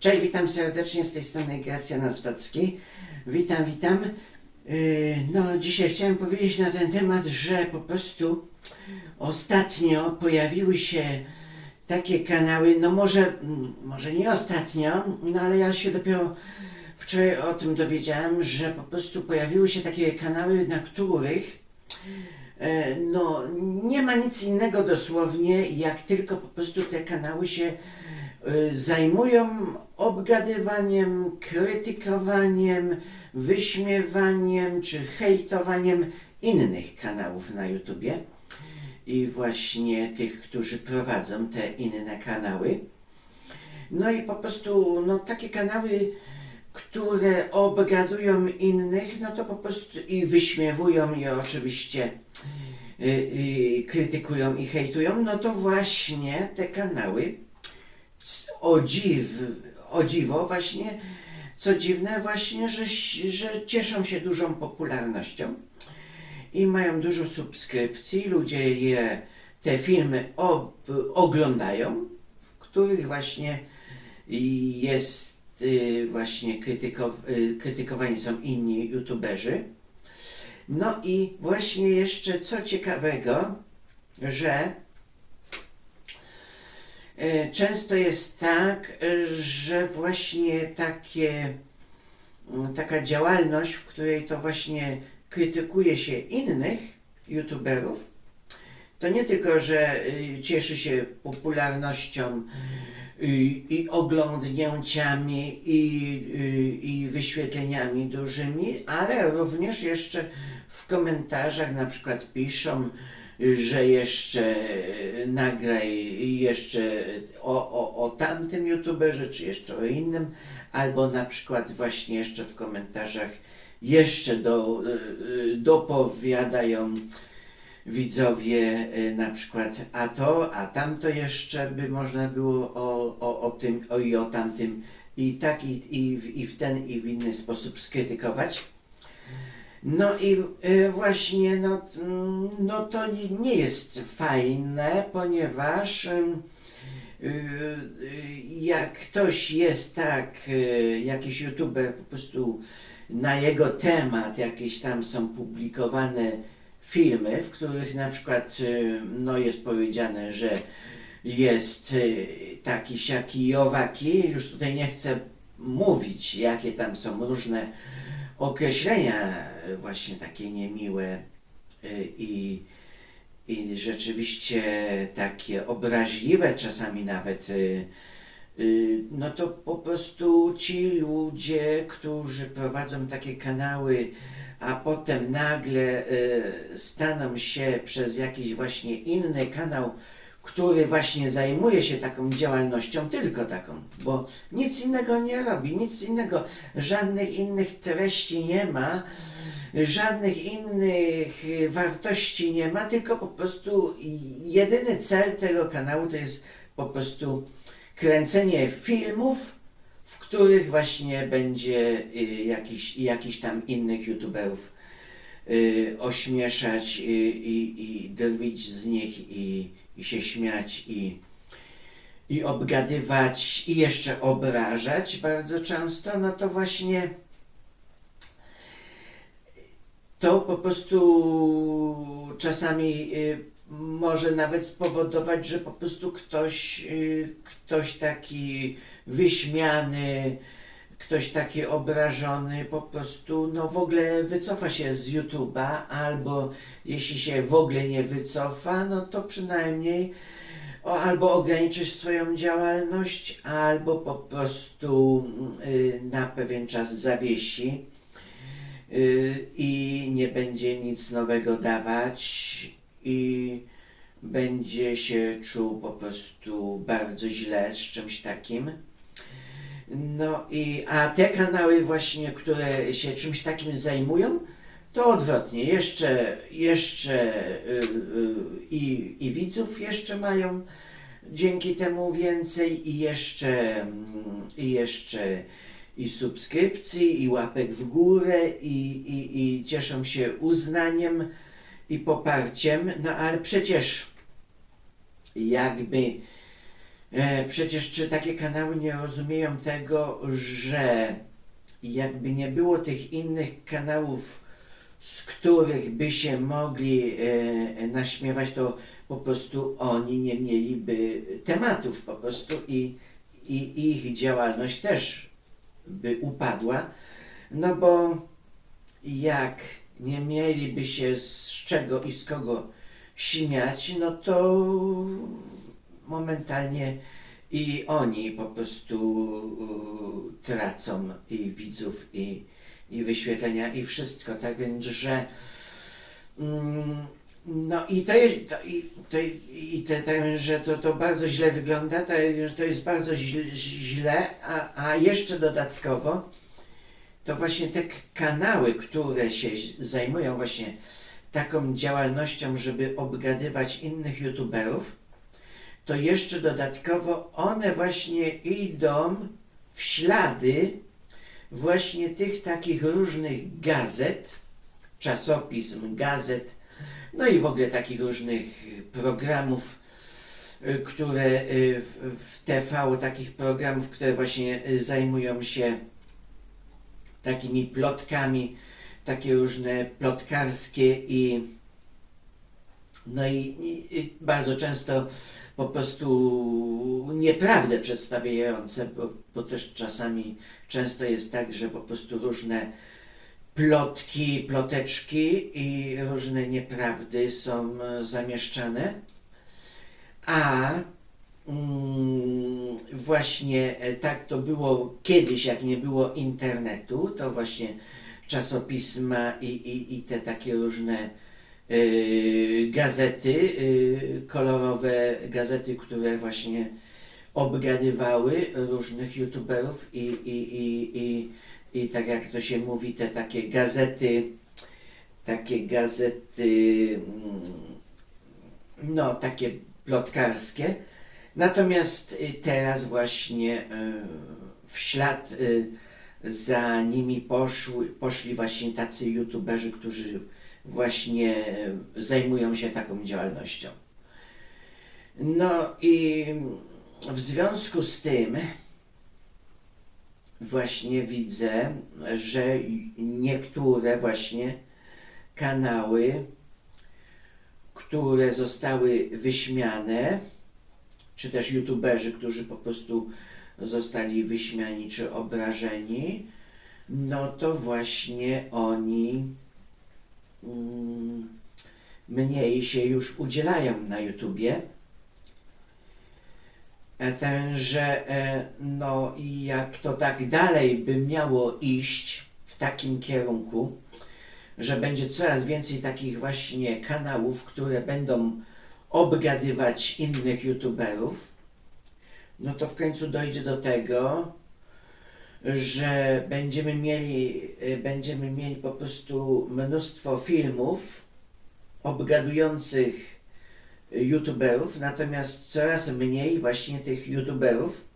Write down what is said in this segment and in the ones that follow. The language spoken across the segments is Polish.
Cześć, witam serdecznie z tej strony Gracja Nazwacki. Witam, witam. Yy, No, dzisiaj chciałem powiedzieć na ten temat, że po prostu ostatnio pojawiły się takie kanały, no może, mm, może nie ostatnio, no ale ja się dopiero wczoraj o tym dowiedziałem, że po prostu pojawiły się takie kanały, na których e, no nie ma nic innego dosłownie, jak tylko po prostu te kanały się zajmują obgadywaniem, krytykowaniem, wyśmiewaniem czy hejtowaniem innych kanałów na YouTubie i właśnie tych, którzy prowadzą te inne kanały. No i po prostu no, takie kanały, które obgadują innych, no to po prostu i wyśmiewują i oczywiście y, y, krytykują i hejtują, no to właśnie te kanały o, dziw, o dziwo właśnie, co dziwne właśnie, że, że cieszą się dużą popularnością i mają dużo subskrypcji, ludzie je, te filmy ob, oglądają, w których właśnie jest y, właśnie y, krytykowani są inni youtuberzy. No i właśnie jeszcze co ciekawego, że często jest tak, e, że właśnie takie, taka działalność, w której to właśnie krytykuje się innych youtuberów, to nie tylko, że y, cieszy się popularnością i, i oglądnięciami i, i wyświetleniami dużymi, ale również jeszcze w komentarzach na przykład piszą, że jeszcze y, nagraj jeszcze o, o, o tamtym youtuberze, czy jeszcze o innym, albo na przykład właśnie jeszcze w komentarzach jeszcze do, y, y, dopowiadają widzowie na przykład a to, a tamto jeszcze by można było o, o, o tym, o i o tamtym i tak i, i, i w ten i w inny sposób skrytykować. No i y, właśnie no, mm, no to nie- jest fajne, ponieważ y, y, jak ktoś jest tak, jakiś youtuber po prostu na jego temat jakieś tam są publikowane filmy, w których na przykład no jest powiedziane, że jest taki siaki i owaki, już tutaj nie chcę mówić, jakie tam są różne określenia właśnie takie niemiłe y, i, i rzeczywiście takie obraźliwe czasami nawet y, no to po prostu ci ludzie, którzy prowadzą takie kanały, a potem nagle staną się przez jakiś właśnie inny kanał, który właśnie zajmuje się taką działalnością, tylko taką, bo nic innego nie robi, nic innego, żadnych innych treści nie ma, żadnych innych wartości nie ma, tylko po prostu jedyny cel tego kanału to jest po prostu kręcenie filmów, w których właśnie będzie y, jakiś, jakiś tam innych youtuberów y, ośmieszać y, i, i drwić z nich i, i się śmiać i, i obgadywać i jeszcze obrażać bardzo często, no to właśnie to po prostu czasami y, może nawet spowodować, że po prostu ktoś, y, ktoś taki wyśmiany, ktoś taki obrażony po prostu no w ogóle wycofa się z YouTube'a albo jeśli się w ogóle nie wycofa, no to przynajmniej o, albo ograniczysz swoją działalność, albo po prostu y, na pewien czas zawiesi i nie będzie nic nowego dawać i będzie się czuł po prostu bardzo źle z czymś takim. No i, a te kanały właśnie, które się czymś takim zajmują, to odwrotnie, jeszcze, jeszcze y, y, i, i widzów jeszcze mają dzięki temu więcej i jeszcze, mm, i jeszcze i subskrypcji, i łapek w górę, i, i, i cieszą się uznaniem i poparciem, no ale przecież jakby E, przecież czy takie kanały nie rozumieją tego, że jakby nie było tych innych kanałów, z których by się mogli e, naśmiewać, to po prostu oni nie mieliby tematów po prostu i, i ich działalność też by upadła. No bo jak nie mieliby się z czego i z kogo śmiać, no to momentalnie i oni po prostu tracą i widzów, i, i wyświetlenia, i wszystko. Tak więc, że mm, no i to jest, to, i, to, i te, tak, że to, to bardzo źle wygląda, to, to jest bardzo źle, źle a, a jeszcze dodatkowo to właśnie te kanały, które się zajmują właśnie taką działalnością, żeby obgadywać innych youtuberów, to jeszcze dodatkowo one właśnie idą w ślady właśnie tych takich różnych gazet, czasopism, gazet, no i w ogóle takich różnych programów, y, które y, w, TV, takich programów, które właśnie y, zajmują się takimi plotkami, takie różne plotkarskie i no i, i, i bardzo często po prostu nieprawdę przedstawiające, bo, bo też czasami często jest tak, że po prostu różne plotki, ploteczki i różne nieprawdy są e, zamieszczane. A mm, właśnie e, tak to było kiedyś, jak nie było internetu, to właśnie czasopisma i, i, i te takie różne y, gazety, kolorowe gazety, które właśnie obgadywały różnych youtuberów i, i, i, i, i tak jak to się mówi, te takie gazety, takie gazety, mm, no takie plotkarskie. Natomiast y, teraz właśnie y, w ślad y, za nimi poszły, poszli właśnie tacy youtuberzy, którzy właśnie zajmują się taką działalnością. No i w związku z tym właśnie widzę, że niektóre właśnie kanały, które zostały wyśmiane, czy też youtuberzy, którzy po prostu zostali wyśmiani czy obrażeni, no to właśnie oni mm, mniej się już udzielają na YouTubie. E, Ten, że e, no i jak to tak dalej by miało iść w takim kierunku, że będzie coraz więcej takich właśnie kanałów, które będą obgadywać innych youtuberów, no to w końcu dojdzie do tego, że będziemy mieli, y, będziemy mieli po prostu mnóstwo filmów obgadujących youtuberów, natomiast coraz mniej właśnie tych youtuberów,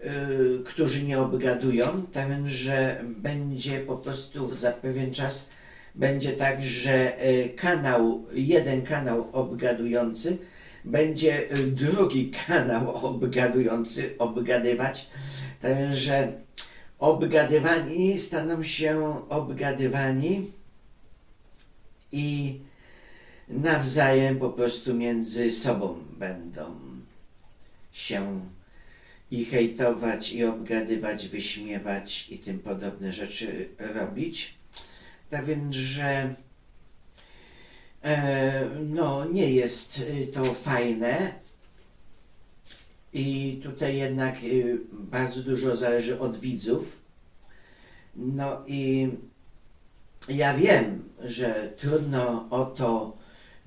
y, którzy nie obgadują, tak że będzie po prostu za pewien czas będzie tak, że y, kanał, jeden kanał obgadujący będzie y, drugi kanał obgadujący obgadywać, tak że obgadywani staną się obgadywani i nawzajem po prostu między sobą będą się i hejtować, i obgadywać, wyśmiewać i tym podobne rzeczy robić. Tak więc, że e, no, nie jest y, to fajne i tutaj jednak y, bardzo dużo zależy od widzów. No i ja wiem, że trudno o to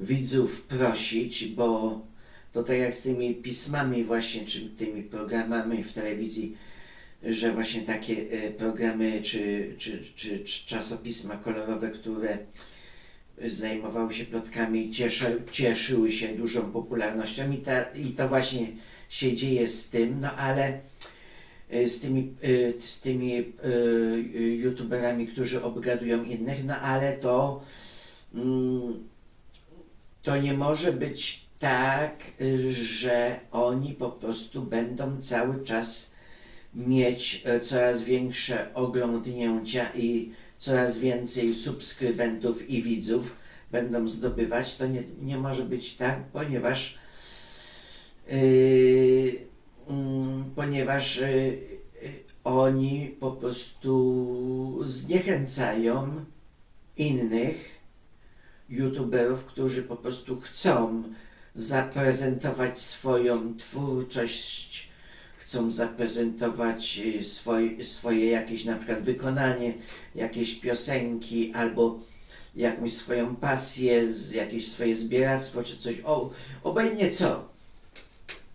widzów prosić, bo to tak jak z tymi pismami właśnie, czy tymi programami w telewizji, że właśnie takie e, programy czy, czy, czy, czy czasopisma kolorowe, które zajmowały się plotkami, cieszy, cieszyły się dużą popularnością i, ta, i to właśnie się dzieje z tym, no ale e, z tymi, e, z tymi youtuberami, którzy obgadują innych, no ale to mm, to nie może być tak, że oni po prostu będą cały czas mieć e, coraz większe oglądnięcia i coraz więcej subskrybentów i widzów będą zdobywać, to nie, nie może być tak, ponieważ yy, ponieważ yy, oni po prostu zniechęcają innych youtuberów, którzy po prostu chcą zaprezentować swoją twórczość, chcą zaprezentować y, swoje, swoje jakieś na przykład wykonanie, jakieś piosenki albo jakąś swoją pasję, jakieś swoje zbieractwo czy coś, o, obojętnie co.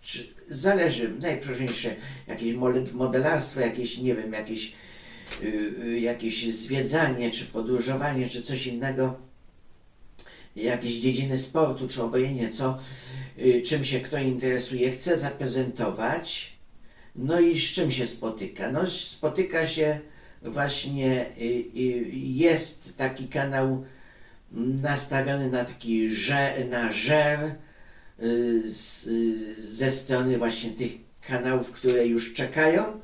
Czy zależy, najprzeważniejsze jakieś modelarstwo, jakieś, nie wiem, jakieś, y, y, jakieś zwiedzanie, czy podróżowanie, czy coś innego, jakieś dziedziny sportu, czy obojętnie co, y, czym się kto interesuje, chce zaprezentować, no i z czym się spotyka? No spotyka się właśnie, y, y, jest taki kanał nastawiony na taki że, na żer ze strony właśnie tych kanałów, które już czekają,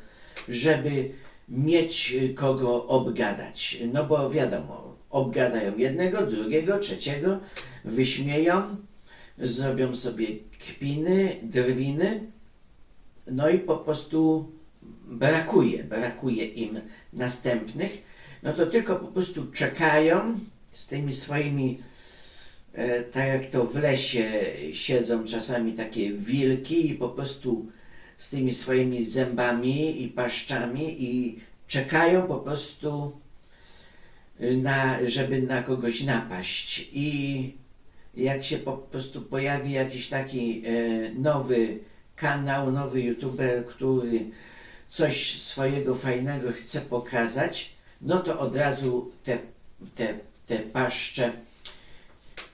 żeby mieć kogo obgadać. No bo wiadomo, obgadają jednego, drugiego, trzeciego, wyśmieją, zrobią sobie kpiny, drwiny, no i po prostu brakuje, brakuje im następnych, no to tylko po prostu czekają z tymi swoimi, e, tak jak to w lesie siedzą czasami takie wilki i po prostu z tymi swoimi zębami i paszczami i czekają po prostu na, żeby na kogoś napaść i jak się po prostu pojawi jakiś taki e, nowy kanał, nowy youtuber, który coś swojego fajnego chce pokazać, no to od razu te, te, te paszcze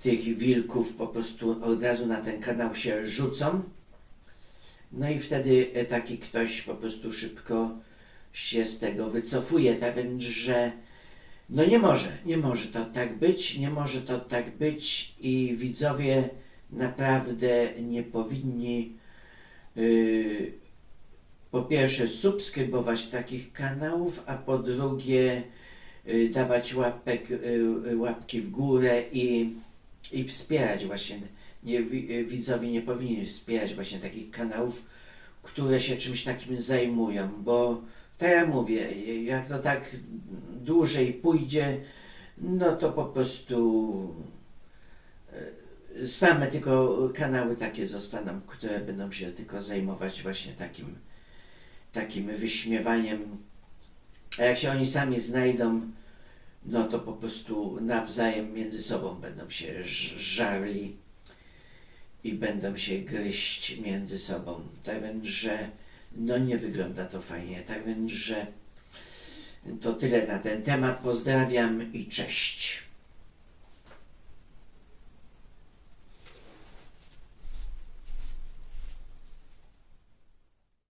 tych wilków po prostu od razu na ten kanał się rzucą. No i wtedy e, taki ktoś po prostu szybko się z tego wycofuje, tak więc, że no nie może, nie może to tak być, nie może to tak być i widzowie naprawdę nie powinni yy, po pierwsze subskrybować takich kanałów, a po drugie yy, dawać łapek, yy, łapki w górę i, i wspierać właśnie. Nie, yy, widzowie nie powinni wspierać właśnie takich kanałów, które się czymś takim zajmują, bo tak jak mówię, jak to tak dłużej pójdzie, no to po prostu e, same tylko kanały takie zostaną, które będą się tylko zajmować właśnie takim, takim wyśmiewaniem. A jak się oni sami znajdą, no to po prostu nawzajem między sobą będą się żarli i będą się gryźć między sobą. Tak więc, że no nie wygląda to fajnie. Tak więc, że to tyle na ten temat. Pozdrawiam i cześć.